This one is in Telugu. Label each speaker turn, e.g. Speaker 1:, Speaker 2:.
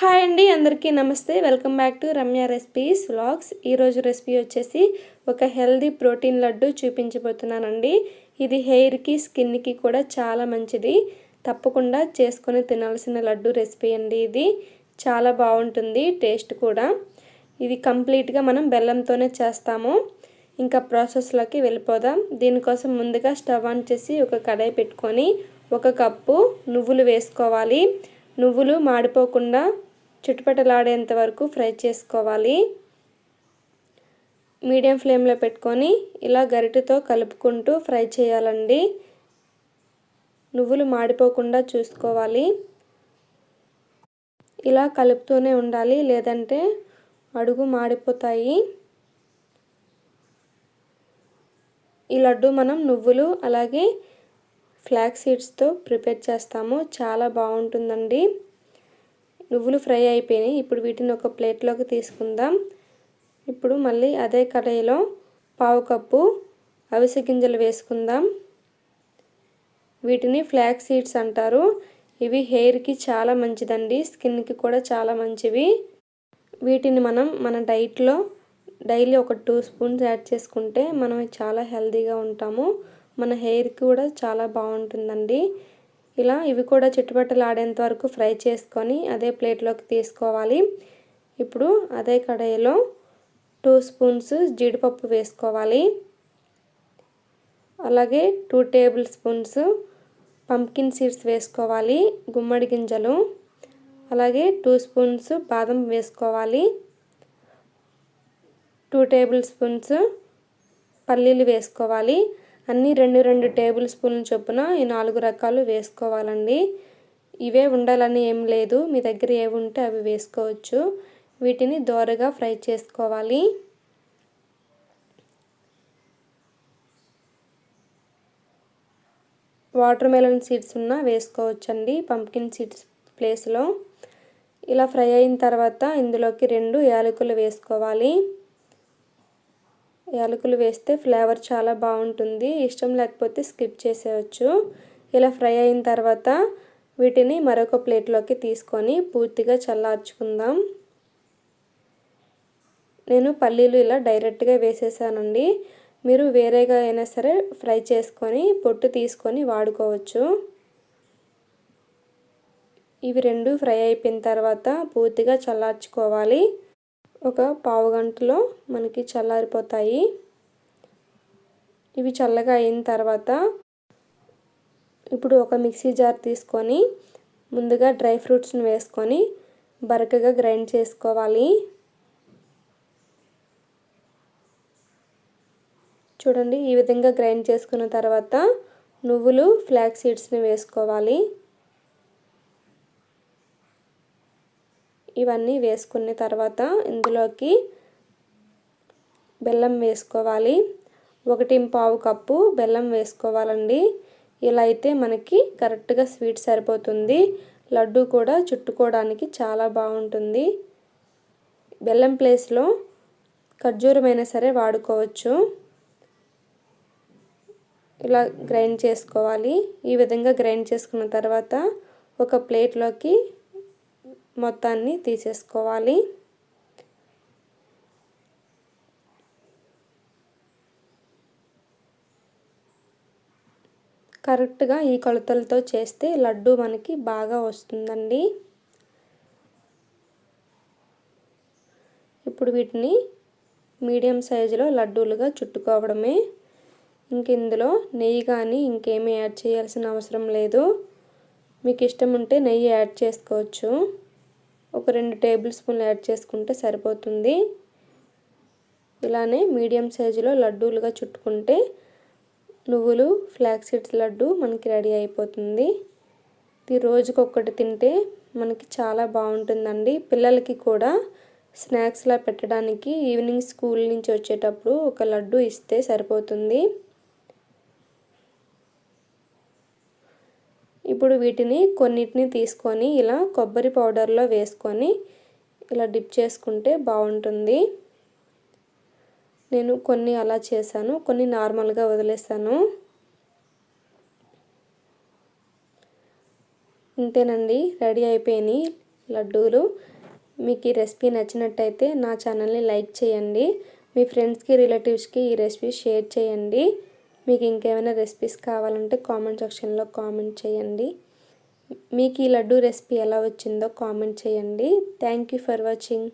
Speaker 1: హాయ్ అండి అందరికీ నమస్తే. Welcome back to Ramya recipes vlogs. ఈరోజు రెసిపీ వచ్చేసి ఒక హెల్దీ ప్రోటీన్ లడ్డు చూపించబోతున్నానండి. ఇది హెయిర్కి స్కిన్కి కూడా చాలా మంచిది. తప్పకుండా చేసుకొని తినాల్సిన లడ్డు రెసిపీ అండి ఇది. చాలా బాగుంటుంది టేస్ట్ కూడా. ఇది కంప్లీట్గా మనం బెల్లంతోనే చేస్తాము. ఇంకా ప్రాసెస్లోకి వెళ్ళిపోదాం. దీనికోసం ముందుగా స్టవ్ ఆన్ చేసి ఒక కడాయి పెట్టుకొని ఒక కప్పు నువ్వులు వేసుకోవాలి. నువ్వులు మాడిపోకుండా చుట్టుపట్టలాడేంత వరకు ఫ్రై చేసుకోవాలి. మీడియం ఫ్లేమ్లో పెట్టుకొని ఇలా గరిటెతో కలుపుకుంటూ ఫ్రై చేయాలండి. నువ్వులు మాడిపోకుండా చూసుకోవాలి. ఇలా కలుపుతూనే ఉండాలి లేదంటే అడుగు మాడిపోతాయి. ఈ లడ్డు మనం నువ్వులు అలాగే ఫ్లాక్ సీడ్స్తో ప్రిపేర్ చేస్తాము చాలా బాగుంటుందండి. నువ్వులు ఫ్రై అయిపోయినాయి. ఇప్పుడు వీటిని ఒక ప్లేట్లోకి తీసుకుందాం. ఇప్పుడు మళ్ళీ అదే కడాయిలో పావు కప్పు అవిసె గింజలు వేసుకుందాం. వీటిని ఫ్లాక్ సీడ్స్ అంటారు. ఇవి హెయిర్కి చాలా మంచిదండి. స్కిన్కి కూడా చాలా మంచివి. వీటిని మనం మన డైట్లో డైలీ ఒక టూ స్పూన్స్ యాడ్ చేసుకుంటే మనం చాలా హెల్తీగా ఉంటాము. మన హెయిర్కి కూడా చాలా బాగుంటుందండి. ఇలా ఇవి కూడా చుట్టుపట్టలు ఆడేంత వరకు ఫ్రై చేసుకొని అదే ప్లేట్లోకి తీసుకోవాలి. ఇప్పుడు అదే కడాయిలో టూ స్పూన్స్ జీడిపప్పు వేసుకోవాలి. అలాగే two tablespoons pumpkin seeds వేసుకోవాలి గుమ్మడి గింజలు. అలాగే టూ స్పూన్స్ బాదం వేసుకోవాలి. టూ టేబుల్ స్పూన్స్ పల్లీలు వేసుకోవాలి. అన్నీ రెండు రెండు టేబుల్ స్పూన్ల చొప్పున ఈ నాలుగు రకాలు వేసుకోవాలండి. ఇవే ఉండాలని ఏం లేదు. మీ దగ్గర ఏవి ఉంటే అవి వేసుకోవచ్చు. వీటిని దోరగా ఫ్రై చేసుకోవాలి. వాటర్ మెలన్ సీడ్స్ ఉన్న వేసుకోవచ్చండి. పంప్కిన్ సీడ్స్ ప్లేస్లో. ఇలా ఫ్రై అయిన తర్వాత ఇందులోకి రెండు యాలకులు వేసుకోవాలి. యాలకులు వేస్తే ఫ్లేవర్ చాలా బాగుంటుంది. ఇష్టం లేకపోతే స్కిప్ చేసేయచ్చు. ఇలా ఫ్రై అయిన తర్వాత వీటిని మరొక ప్లేట్లోకి తీసుకొని పూర్తిగా చల్లార్చుకుందాం. నేను పల్లీలు ఇలా డైరెక్ట్గా వేసేసానండి. మీరు వేరేగా అయినా సరే ఫ్రై చేసుకొని పొట్టు తీసుకొని వాడుకోవచ్చు. ఇవి రెండు ఫ్రై అయిపోయిన తర్వాత పూర్తిగా చల్లార్చుకోవాలి. ఒక పావు గంటలో మనకి చల్లారిపోతాయి. ఇవి చల్లగా అయిన తర్వాత ఇప్పుడు ఒక మిక్సీ జార్ తీసుకొని ముందుగా డ్రై ఫ్రూట్స్ని వేసుకొని బరకగా గ్రైండ్ చేసుకోవాలి. చూడండి ఈ విధంగా గ్రైండ్ చేసుకున్న తర్వాత నువ్వులు ఫ్లాక్ సీడ్స్ని వేసుకోవాలి. ఇవన్నీ వేసుకున్న తర్వాత ఇందులోకి బెల్లం వేసుకోవాలి. ఒకటి పావు కప్పు బెల్లం వేసుకోవాలండి. ఇలా అయితే మనకి కరెక్ట్గా స్వీట్ సరిపోతుంది. లడ్డు కూడా చుట్టుకోవడానికి చాలా బాగుంటుంది. బెల్లం ప్లేస్లో ఖర్జూరమైనా సరే వాడుకోవచ్చు. ఇలా గ్రైండ్ చేసుకోవాలి. ఈ విధంగా గ్రైండ్ చేసుకున్న తర్వాత ఒక ప్లేట్లోకి మొత్తాన్ని తీసేసుకోవాలి. కరెక్ట్గా ఈ కొలతలతో చేస్తే లడ్డు మనకి బాగా వస్తుందండి. ఇప్పుడు వీటిని మీడియం సైజులో లడ్డూలుగా చుట్టుకోవడమే. ఇంక ఇందులో నెయ్యి కానీ ఇంకేమీ యాడ్ చేయాల్సిన అవసరం లేదు. మీకు ఇష్టం ఉంటే నెయ్యి యాడ్ చేసుకోవచ్చు. ఒక రెండు టేబుల్ స్పూన్లు యాడ్ చేసుకుంటే సరిపోతుంది. ఇలానే మీడియం సైజులో లడ్డూలుగా చుట్టుకుంటే నువ్వులు ఫ్లాక్ సీడ్స్ లడ్డు మనకి రెడీ అయిపోతుంది. ఇది రోజుకొకటి తింటే మనకి చాలా బాగుంటుందండి. పిల్లలకి కూడా స్నాక్స్లా పెట్టడానికి ఈవినింగ్ స్కూల్ నుంచి వచ్చేటప్పుడు ఒక లడ్డు ఇస్తే సరిపోతుంది. ఇప్పుడు వీటిని కొన్నిటిని తీసుకొని ఇలా కొబ్బరి పౌడర్లో వేసుకొని ఇలా డిప్ చేసుకుంటే బాగుంటుంది. నేను కొన్ని అలా చేశాను కొన్ని నార్మల్గా వదిలేసాను ఇంతేనండి రెడీ అయిపోయినాయి లడ్డూలు. మీకు ఈ రెసిపీ నచ్చినట్టయితే నా ఛానల్ని లైక్ చేయండి. మీ ఫ్రెండ్స్కి రిలేటివ్స్కి ఈ రెసిపీ షేర్ చేయండి. మీకు ఇంకేమైనా రెసిపీస్ కావాలంటే కామెంట్ సెక్షన్లో కామెంట్ చేయండి. మీకు ఈ లడ్డు రెసిపీ ఎలా వచ్చిందో కామెంట్ చేయండి. Thank you for watching